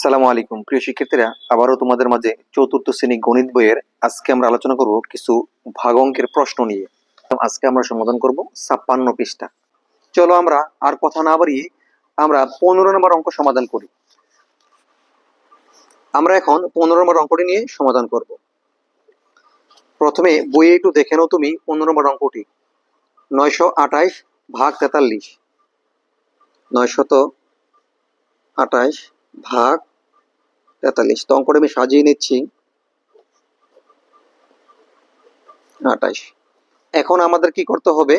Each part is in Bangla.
আসসালামু আলাইকুম। প্রিয় শিক্ষার্থীরা, আবারও তোমাদের মাঝে চতুর্থ শ্রেণি গণিত বইয়ের আজকে আমরা আলোচনা করব কিছু ভাগ অঙ্কের প্রশ্ন নিয়ে। আজকে আমরা সমাধান করব ছাপ্পান্ন পৃষ্ঠা। চলো আমরা আর কথা না বাড়িয়ে আমরা পনেরো নম্বর অঙ্ক সমাধান করি। আমরা এখন পনেরো নম্বর অঙ্কটি নিয়ে সমাধান করব। প্রথমে বইয়ে একটু দেখে নাও তুমি পনেরো নম্বর অঙ্কটি। নয়শো আঠাইশ ভাগ তেতাল্লিশ। নয়শত আঠাইশ ভাগ তেতাল্লিশ। তো অঙ্কটা আমি সাজিয়ে নিচ্ছি। আঠাইশ এখন আমাদের কি করতে হবে?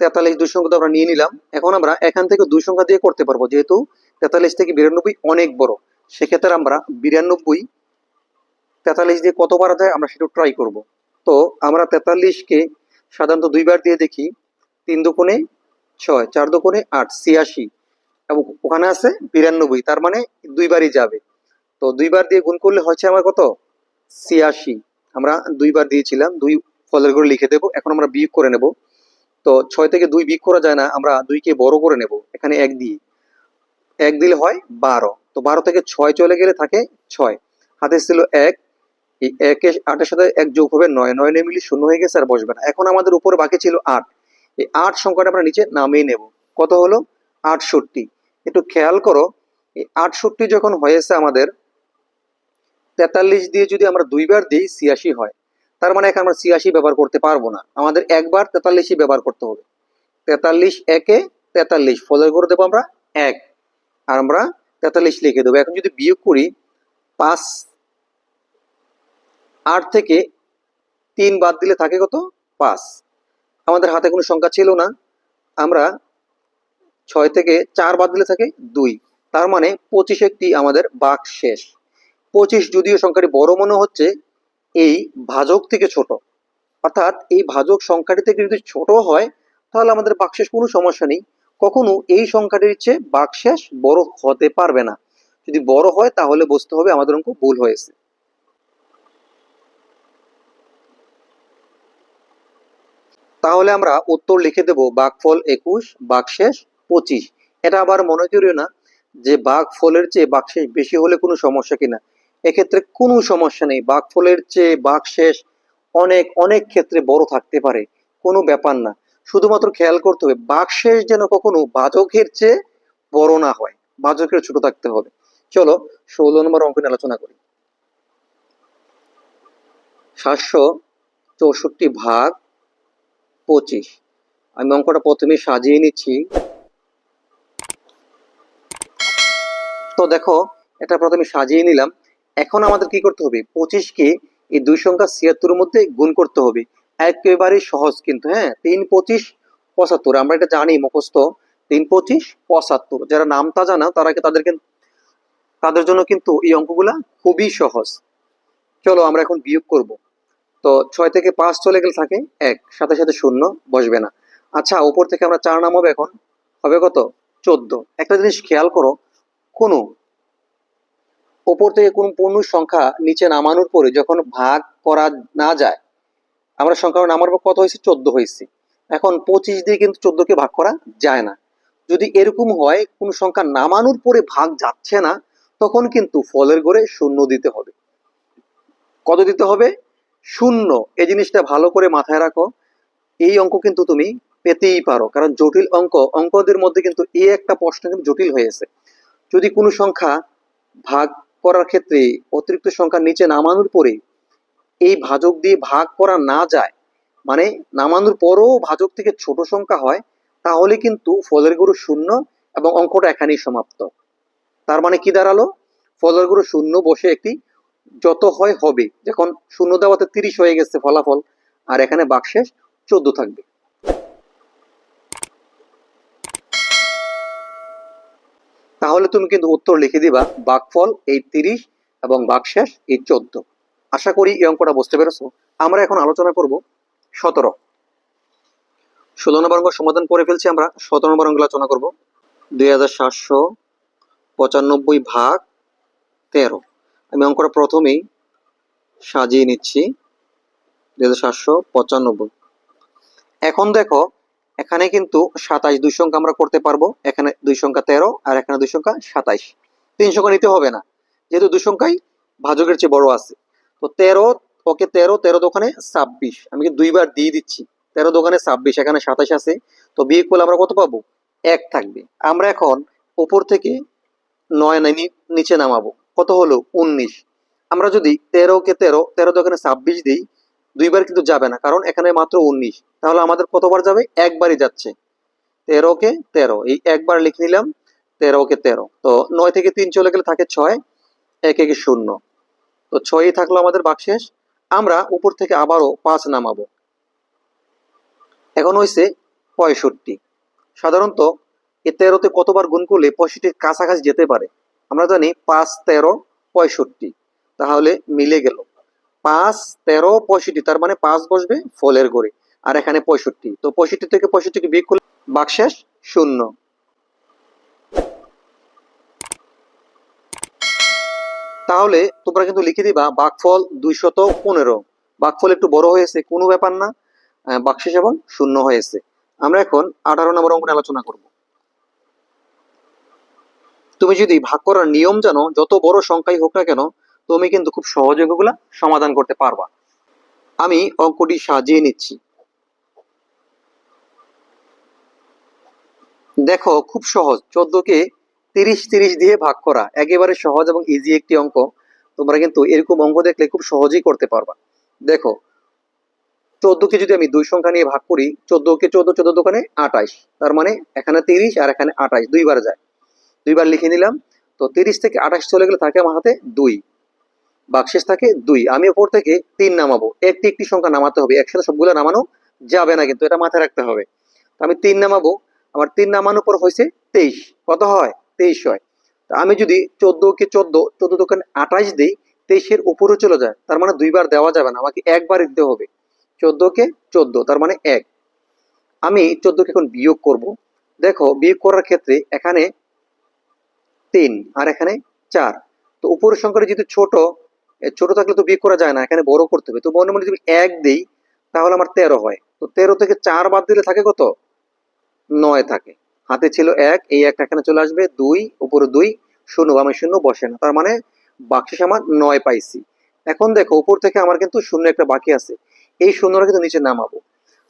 তেতাল্লিশ দুই সংখ্যা আমরা নিয়ে নিলাম। এখন আমরা এখান থেকে দুই সংখ্যা দিয়ে করতে পারব। যেহেতু তেতাল্লিশ থেকে বিরানব্বই অনেক বড়, সেক্ষেত্রে আমরা বিরানব্বই তেতাল্লিশ দিয়ে কত পারা যায় আমরা সেটা ট্রাই করব। তো আমরা তেতাল্লিশকে সাধারণত দুইবার দিয়ে দেখি। তিন দুকোণে ছয়, চার দুকোণে আট, ছিয়াশি। এবং ওখানে আছে বিরানব্বই, তার মানে দুইবারই যাবে। তো দুইবার দিয়ে গুণ করলে হচ্ছে আমার কত? ছিয়াশি। আমরা দুইবার দিয়েছিলাম, দুই ফলের ঘরে লিখে দেবো, এখন আমরা বিয়োগ করে নেব। তো ছয় থেকে দুই বিয়োগ করা যায় না, আমরা দুইকে বড় করে নেব, এখানে এক দিয়ে। এক দিলে হয় বারো, তো বারো থেকে ছয় চলে গেলে থাকে ছয়। হাতে ছিল এক, এই একে আটের সাথে এক যোগ হবে নয় নয় নিয়ে মিলি শূন্য হয়ে গেছে আর বসবে না। এখন আমাদের উপরে বাকি ছিল আট, এই আট সংখ্যাটা আমরা নিচে নামিয়ে নেব। কত হলো? আটষট্টি। একটু খেয়াল করো, এই আটষট্টি যখন হয়েছে আমাদের তেতাল্লিশ দিয়ে যদি আমরা দুইবার দিই, ছিয়াশি হয়। তার মানে এখানে আমরা ছিয়াশি ব্যবহার করতে পারব না। আমাদের একবার তেতাল্লিশই ব্যবহার করতে হবে। তেতাল্লিশ একে তেতাল্লিশ। ফলের করে দেবো আমরা এক। আর আমরা তেতাল্লিশ লিখে দেবো। এখন যদি বিয়োগ করি, পাঁচ, আট থেকে তিন বাদ দিলে থাকে কত? পাঁচ। আমাদের হাতে কোনো সংখ্যা ছিল না। আমরা ছয় থেকে চার বাদ দিলে থাকে দুই। তার মানে পঁচিশ একটি আমাদের বাক শেষ। পঁচিশ যদিও সংখ্যাটি বড় মনে হচ্ছে, এই ভাজক থেকে ছোট। অর্থাৎ এই ভাজক সংখ্যাটি থেকে যদি ছোট হয়, তাহলে আমাদের বাকশেষ কোনো সমস্যা নেই। কখনো এই সংখ্যাটির চেয়ে বাকশেষ বড় হতে পারবে না। যদি বড় হয়, তাহলে বুঝতে হবে আমাদের অঙ্ক ভুল হয়েছে। তাহলে আমরা উত্তর লিখে দেব বাঘফল একুশ, বাকশেষ পঁচিশ। এটা আবার মনে করিও না যে বাঘ ফলের চেয়ে বাকশেষ বেশি হলে কোনো সমস্যা কিনা। এক্ষেত্রে কোনো সমস্যা নেই। বাঘ ফলের চেয়ে বাকশেষ অনেক অনেক ক্ষেত্রে বড় থাকতে পারে। কোনো ব্যাপার না। শুধুমাত্র খেয়াল করতে হবে বাকশেষ যেন কখনো বাজকের চেয়ে বড় না হয়। বাজকের ছোট থাকতে হবে। চলো, ষোলো নম্বর অঙ্ক নিয়ে আলোচনা করি। সাতশো চৌষট্টি ভাগ পঁচিশ। আমি অঙ্কটা প্রথমে সাজিয়ে নিচ্ছি। তো দেখো, এটা প্রথমে সাজিয়ে নিলাম। এখন আমাদের কি করতে হবে? পঁচিশকে এই দুই সংখ্যা ছিয়াত্তর মধ্যে গুণ করতে হবে। একেবারেই সহজ কিন্তু হ্যাঁ? তিন পঁচিশ পঁচাত্তর, আমরা এটা জানি মুখস্থ। তিন পঁচিশ পঁচাত্তর, যারা নামটা জানা, তারা তাদেরকে, তাদের জন্য কিন্তু এই অঙ্কগুলা খুবই সহজ। চলো আমরা এখন বিয়োগ করব। তো ছয় থেকে পাঁচ চলে গেলে থাকে এক, সাথে সাথে শূন্য, বসবে না। আচ্ছা উপর থেকে আমরা চার নামাবো এখন। হবে কত? চোদ্দ। একটা জিনিস খেয়াল করো, কোনো ওপর থেকে কোন পূর্ণ সংখ্যা নিচে নামানোর পরে যখন ভাগ করা না যায়, আমরা সংখ্যা নামার পর কত হয়েছে? চোদ্দ হয়েছে। এখন পঁচিশ দিয়ে কিন্তু চোদ্দকে ভাগ করা যায় না। যদি এরকম হয়, কোন সংখ্যা নামানোর পরে ভাগ যাচ্ছে না, তখন কিন্তু ফলের ঘরে শূন্য দিতে হবে। কত দিতে হবে? শূন্য। এই জিনিসটা ভালো করে মাথায় রাখো। এই অঙ্ক কিন্তু তুমি পেতেই পারো। কারণ জটিল অঙ্ক, অঙ্কদের মধ্যে কিন্তু এই একটা প্রশ্ন কিন্তু জটিল হয়েছে যদি কোনো সংখ্যা ভাগ করার ক্ষেত্রে অতিরিক্ত সংখ্যা নিচে নামানোর পরে এই ভাজক দিয়ে ভাগ করা না যায় মানে নামানোর পরও ভাজক থেকে ছোট সংখ্যা হয়, তাহলে কিন্তু ফলের গরু শূন্য এবং অঙ্কটা এখানেই সমাপ্ত। তার মানে কি দাঁড়াল? ফলের গরু শূন্য বসে একটি যত হয় হবে। যখন শূন্য দেওয়াতে তিরিশ হয়ে গেছে ফলাফল, আর এখানে বাকশেষ চোদ্দ থাকবে। তাহলে তুমি কিন্তু উত্তর লিখে দিবা বাকফল এই তিরিশ এবং বাকশেষ এই চোদ্দ। আশা করি এই অঙ্কটা বুঝতে পেরেছ। আমরা এখন আলোচনা করব সতেরো। ষোলো নম্বর অঙ্ক সমাধান করে ফেলছি আমরা। সতেরো নম্বর অঙ্ক আলোচনা করব। দুই হাজার সাতশো পঁচানব্বই ভাগ তেরো। আমি অঙ্কটা প্রথমেই সাজিয়ে নিচ্ছি। দুই হাজার সাতশো পঁচানব্বই। এখন দেখো এখানে কিন্তু সাতাইশ দুই সংখ্যা আমরা করতে পারব। এখানে দুই সংখ্যা তেরো আর এখানে দুই সংখ্যা সাতাইশ। তিন সংখ্যা নিতে হবে না, যেহেতু দুই সংখ্যাই ভাজকের চেয়ে বড় আছে। তো তেরো, ওকে তেরো তেরো দোকানে ছাব্বিশ। আমি কি দুইবার দিয়ে দিচ্ছি? তেরো দোকানে ছাব্বিশ, এখানে সাতাশ আছে। তো বিয়োগ করলে আমরা কত পাবো? এক থাকবে। আমরা এখন উপর থেকে নয় নাই নিচে নামাবো। কত হলো? উনিশ। আমরা যদি তেরো কে তেরো তেরো দোকানে ছাব্বিশ দিই দুইবার কিন্তু যাবে না, কারণ এখানে মাত্র উনিশ। তাহলে আমাদের কতবার যাবে? একবারই যাচ্ছে। তেরো কে তেরো। এই একবার লিখে নিলাম তেরো কে তেরো। তো নয় থেকে তিন চলে গেলে থাকে ছয়, এক একে শূন্য। তো ছয়ই থাকল আমাদের বাকশেষ আমরা উপর থেকে আবারও পাঁচ নামাবো। এখন হয়েছে পঁয়ষট্টি। সাধারণত এই তেরোতে কতবার গুণ করলে পঁয়ষট্টির কাছাকাছি যেতে পারে? আমরা জানি পাঁচ, তেরো, পঁয়ষট্টি। তাহলে মিলে গেল। পাঁচ, তেরো, পঁয়ষট্টি, তার মানে পাঁচ বসবে ফলের ঘরে আর এখানে পঁয়ষট্টি। তো পঁয়ষট্টি থেকে পঁয়ষট্টিকে বিয়োগ করলে বাকশেষ শূন্য। তাহলে তোমরা কিন্তু লিখে দিবা বাকফল দুইশত পনেরো। বাকফল একটু বড় হয়েছে, কোনো ব্যাপার না। বাকশেষ এবং শূন্য হয়েছে। আমরা এখন আঠারো নম্বর অঙ্ক আলোচনা করব। তুমি যদি ভাগ করার নিয়ম জানো, যত বড় সংখ্যাই হোক না কেন তুমি কিন্তু খুব সহজে ওগুলা সমাধান করতে পারবা। আমি অঙ্কটি সাজিয়ে নিচ্ছি। দেখো, খুব সহজ। চোদ্দকে তিরিশ তিরিশ দিয়ে ভাগ করা একেবারে সহজ এবং ইজি একটি অঙ্ক। তোমরা কিন্তু এরকম অঙ্ক দেখলে খুব সহজেই করতে পারবা। দেখো, চোদ্দকে যদি আমি দুই সংখ্যা নিয়ে ভাগ করি, চোদ্দকে চোদ্দ চোদ্দ দোকানে আঠাইশ। তার মানে এখানে তিরিশ আর এখানে আঠাইশ। দুইবার যায়। দুইবার লিখে নিলাম। তো তিরিশ থেকে আঠাশ চলে গেলে থাকে আমার হাতে দুই। বাকশেষ থাকে দুই আমি ওপর থেকে তিন নামাবো। একটি একটি সংখ্যা নামাতে হবে, একসাথে সবগুলো নামানো যাবে না কিন্তু, এটা মাথায় রাখতে হবে। আমি তিন নামাবো, আমার তিন নামানোর পর হয়েছে তেইশ। কত হয়? তেইশ হয়। আমি যদি চোদ্দ কে চোদ্দ চোদ্দ দোকানে আঠাইশ দিই, তেইশের উপরে চলে যায়, তার মানে দুইবার দেওয়া যাবে না, আমাকে একবার দিতে হবে। চোদ্দ কে চোদ্দ, তার মানে এক। আমি চোদ্দকে এখন বিয়োগ করব। দেখো, বিয়োগ করার ক্ষেত্রে এখানে তিন আর এখানে চার। তো উপরের সংখ্যাটা যেহেতু ছোট ছোট থাকলে তো বিয়োগ করা যায় না, এখানে বড় করতে হবে। তো মনে মনে যদি এক দিই, তাহলে আমার তেরো হয়। তো তেরো থেকে চার বাদ দিলে থাকে কত? নয় থাকে। হাতে ছিল এক, এই একটা এখানে চলে আসবে, দুই, উপরে দুই, শূন্য আমি শূন্য, বসে না। তার মানে বাক্সেস আমার নয় পাইছি। এখন দেখো, উপর থেকে আমার কিন্তু শূন্য একটা বাকি আছে। এই শূন্যটা কিন্তু নিচে নামাবো।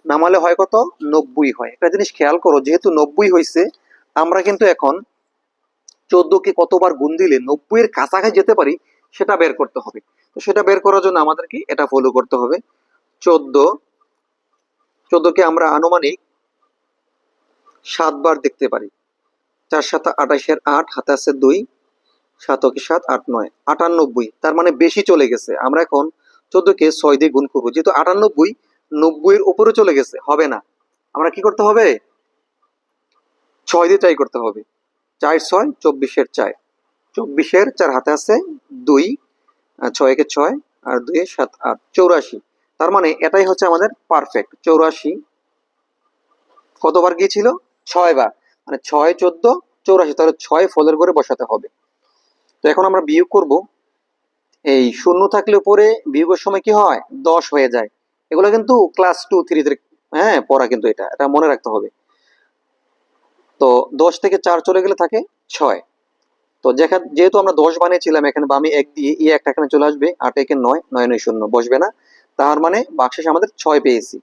নামালে হয় কত? নব্বই হয়। একটা জিনিস খেয়াল করো, যেহেতু নব্বই হয়েছে আমরা কিন্তু এখন চোদ্দকে কতবার গুণ দিলে নব্বই এর কাছাকাছি যেতে পারি সেটা বের করতে হবে। তো সেটা বের করার জন্য আমাদেরকে এটা ফলো করতে হবে। চোদ্দ, চোদ্দকে আমরা আনুমানিক সাতবার দেখতে পারি। চার সাত আঠাশের আট, হাতে আছে দুই, সাতকে সাত, আট, নয়, আটানব্বই, তার মানে বেশি চলে গেছে। আমরা এখন চোদ্দকে ছয় দিয়ে গুণ করব। যেহেতু আটানব্বই, নব্বইয়ের উপরে চলে গেছে, হবে না। আমরা কি করতে হবে? ছয় দিয়ে ট্রাই করতে হবে। চার ছয়, চব্বিশের চার। চব্বিশের চার হাতে আছে দুই আর ছয়কে ছয় আর দুই সাত আট, চৌরাশি। তার মানে এটাই হচ্ছে আমাদের পারফেক্ট চৌরাশি। কতবার গিয়েছিল? ছয় বার মানে ছয় চোদ্দ, চৌরাশি, তাহলে ছয় ফলের ঘরে বসাতে হবে। তো এখন আমরা বিয়োগ করব। এই শূন্য থাকলে উপরে বিয়োগের সময় কি হয়? দশ হয়ে যায়। এগুলো কিন্তু ক্লাস টু থ্রিতে হ্যাঁ পড়া কিন্তু এটা। এটা মনে রাখতে হবে। তো দশ থেকে চার চলে গেলে থাকে ছয়। তো যেহেতু আমরা দশ বানিয়েছিলাম, এখানে বামে এক দিয়ে এই একটা এখানে চলে আসবে, আট একে নয় নয় নয় শূন্য, বসবে না। তার মানে বাক্সেস আমাদের ছয় পেয়েছি।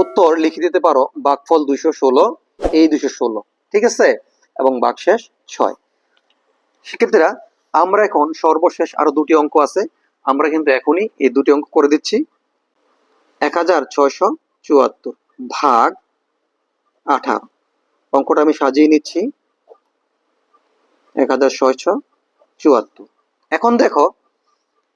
উত্তর লিখে দিতে পারো, বাকফল দুইশো ষোলো, এই দুইশো ষোলো, ঠিক আছে? এবং বাকশেষ ছয়। শিক্ষার্থীরা, আমরা এখন সর্বশেষ আরও দুটি অঙ্ক আছে। আমরা কিন্তু এখনই এই দুটি অঙ্ক করে দিচ্ছি। এক হাজার ছয়শো চুয়াত্তর ভাগ আঠারো। অঙ্কটা আমি সাজিয়ে নিচ্ছি। এক হাজার ছয়শো, চুয়াত্তর। এখন দেখো,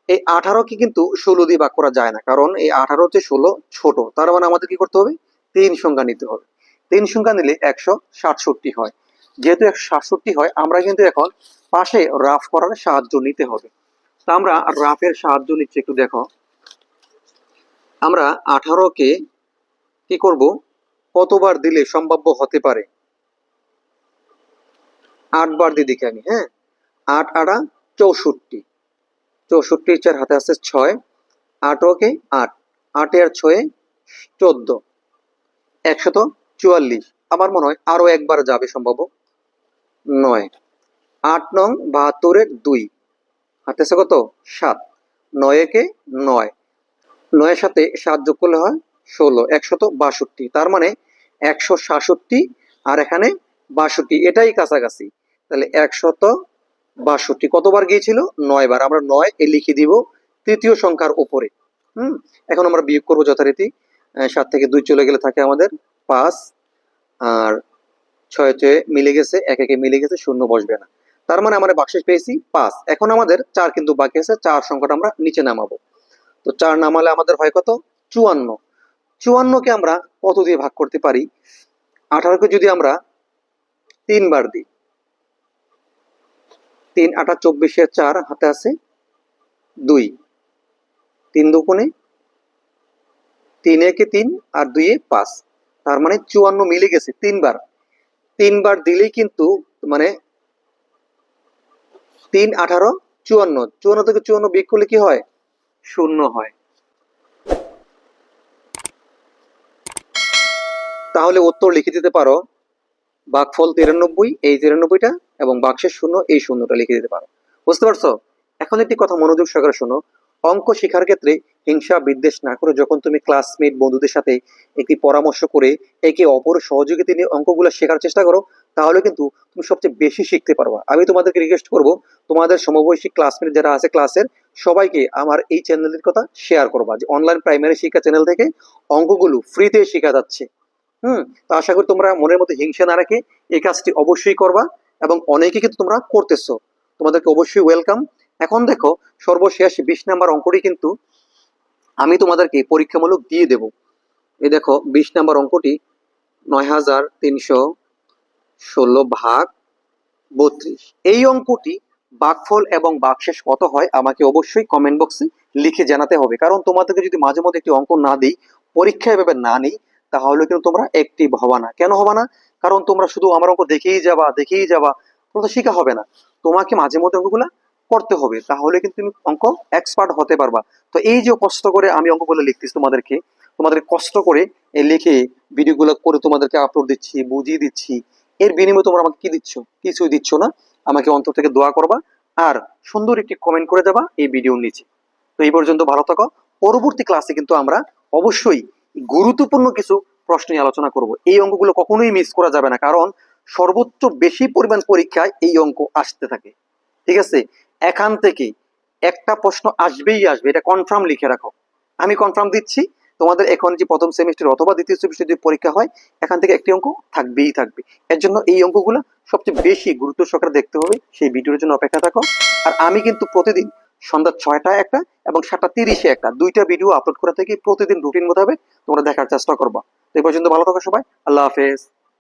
এই আঠারোকে কিন্তু ষোলো দিয়ে ভাগ করা যায় না, কারণ এই আঠারো হচ্ছে ষোলো ছোট। তার মানে আমাদের কি করতে হবে? তিন সংখ্যা নিতে হবে। তিন সংখ্যা নিলে একশো সাতষট্টি হয়। যেহেতু একশো সাতষট্টি হয়, আমরা কিন্তু এখন পাশে রাফ করার সাহায্য নিতে হবে। তা আমরা রাফের সাহায্য নিচ্ছি, একটু দেখো। আমরা আঠারোকে কি করব? কতবার দিলে সম্ভাব্য হতে পারে? আটবার দিয়ে দেখি আমি হ্যাঁ? আট আটা চৌষট্টি। চৌষট্টির চার হাতে আছে ছয়, আট ওকে আট। আটে আর ছয়ে চোদ্দ। একশত চুয়াল্লিশ। আমার মনে হয় আরও একবার যাবে সম্ভব নয়। আট নং বাহাত্তরের দুই। হাতে আছে কত? সাত। নয় একে নয়। নয়ের সাথে সাত যোগ করলে হয় ষোলো। একশত বাষট্টি। তার মানে একশো সাতষট্টি আর এখানে বাষট্টি। এটাই কাছাকাছি। তাহলে একশত বাষট্টি। কতবার গিয়েছিল? নয় বার আমরা নয় এ লিখে দিব তৃতীয় সংখ্যার উপরে। হুম? এখন আমরা বিয়োগ করব যথারীতি। সাত থেকে দুই চলে গেলে থাকে আমাদের পাঁচ। আর ছয় ছয়ে মিলে গেছে, এক একে মিলে গেছে, শূন্য বসবে না। তার মানে আমরা বাক্সেস পেয়েছি পাঁচ। এখন আমাদের চার কিন্তু বাকি আছে, চার সংখ্যাটা আমরা নিচে নামাবো। তো চার নামালে আমাদের হয় কত? চুয়ান্ন। চুয়ান্নকে আমরা কত দিয়ে ভাগ করতে পারি? আঠারোকে যদি আমরা তিনবার দিই তিন আটা চব্বিশে চার হাতে আছে দুই। তিন দুগুণে তিন একে তিন আর দুইয়ে পাঁচ। তার মানে চুয়ান্ন মিলে গেছে তিনবার। তিনবার দিলেই কিন্তু মানে তিন আঠারো চুয়ান্ন। চুয়ান্ন থেকে চুয়ান্ন বিয়োগ করলে কি হয়? শূন্য হয়। তাহলে উত্তর লিখে দিতে পারো। বাঘফল তিরানব্বই, এই তিরানব্বইটা এবং বাক্সের শূন্য, এই শূন্যটা লিখে দিতে পারো। বুঝতে পারছ? এখন একটি কথা মনোযোগ সহকারে শোনো। অঙ্ক শেখার ক্ষেত্রে হিংসা বিদ্বেষ না করে যখন তুমি ক্লাসমেট বন্ধুদের সাথে একটি পরামর্শ করে একে অপর সহযোগিতা নিয়ে অঙ্কগুলো শেখার চেষ্টা করো, তাহলে কিন্তু তুমি সবচেয়ে বেশি শিখতে পারবা। আমি তোমাদেরকে রিকোয়েস্ট করব, তোমাদের সমবয়সী ক্লাসমেট যারা আছে ক্লাসের সবাইকে আমার এই চ্যানেলের কথা শেয়ার করবা। যে অনলাইন প্রাইমারি শিক্ষা চ্যানেল থেকে অঙ্কগুলো ফ্রিতে শেখা যাচ্ছে। হুম, তো আশা করি তোমরা মনের মধ্যে হিংসা না রেখে এই কাজটি অবশ্যই করবা এবং অনেকে কিন্তু তোমরা করতেছো। তোমাদেরকে অবশ্যই ওয়েলকাম এখন দেখো, সর্বশেষ বিশ নাম্বার অঙ্কটি কিন্তু আমি তোমাদেরকে পরীক্ষামূলক দিয়ে দেব। এই দেখো, বিশ নাম্বার অঙ্কটি নয় হাজার তিনশো ষোলো ভাগ বত্রিশ। এই অঙ্কটি বাঘফল এবং বাকশেষ কত হয় আমাকে অবশ্যই কমেন্ট বক্সে লিখে জানাতে হবে। কারণ তোমাদেরকে যদি মাঝে মধ্যে একটি অঙ্ক না দিই পরীক্ষা এভাবে না নিই তাহলে কিন্তু তোমরা অ্যাক্টিভ হবা না। কেন হবা না? কারণ তোমরা শুধু আমার অঙ্ক দেখেই যাবা দেখেই যাবা, কোনো তো শেখা হবে না। তোমাকে মাঝে মধ্যে অঙ্কগুলা করতে হবে। তাহলে কিন্তু তুমি অঙ্ক এক্সপার্ট হতে পারবা। তো এই যে কষ্ট করে আমি অঙ্কগুলো লিখতেছি তোমাদেরকে, তোমাদের কষ্ট করে লিখে ভিডিওগুলো করে তোমাদেরকে আপলোড দিচ্ছি, বুঝিয়ে দিচ্ছি, এর বিনিময়ে তোমরা আমাকে কি দিচ্ছ? কিছুই দিচ্ছ না। আমাকে অন্তর থেকে দোয়া করবা আর সুন্দর একটি কমেন্ট করে দেবা এই ভিডিওর নিচে। তো এই পর্যন্ত ভালো থাকো। পরবর্তী ক্লাসে কিন্তু আমরা অবশ্যই গুরুত্বপূর্ণ কিছু প্রশ্ন নিয়ে আলোচনা করব। এই অঙ্কগুলো কখনোই মিস করা যাবে না, কারণ সর্বোচ্চ বেশি পরিমাণ পরীক্ষায় এই অঙ্ক আসতে থাকে। ঠিক আছে? এখান থেকে একটা প্রশ্ন আসবেই আসবে, এটা কনফার্ম লিখে রাখো। আমি কনফার্ম দিচ্ছি, তোমাদের এখন যে প্রথম সেমিস্টার অথবা দ্বিতীয় সেমিস্টার যদি পরীক্ষা হয়, এখান থেকে একটি অঙ্ক থাকবেই থাকবে। এর জন্য এই অঙ্কগুলো সবচেয়ে বেশি গুরুত্ব সহকারে দেখতে হবে, সেই ভিডিওর জন্য অপেক্ষা থাকো। আর আমি কিন্তু প্রতিদিন সন্ধ্যা ছয়টা একটা এবং সাতটা তিরিশে একটা। দুইটা ভিডিও আপলোড করা থেকে প্রতিদিন রুটিন মোতাবেক তোমরা দেখার চেষ্টা করবা। এই পর্যন্ত ভালো থাকো সবাই। আল্লাহ হাফেজ।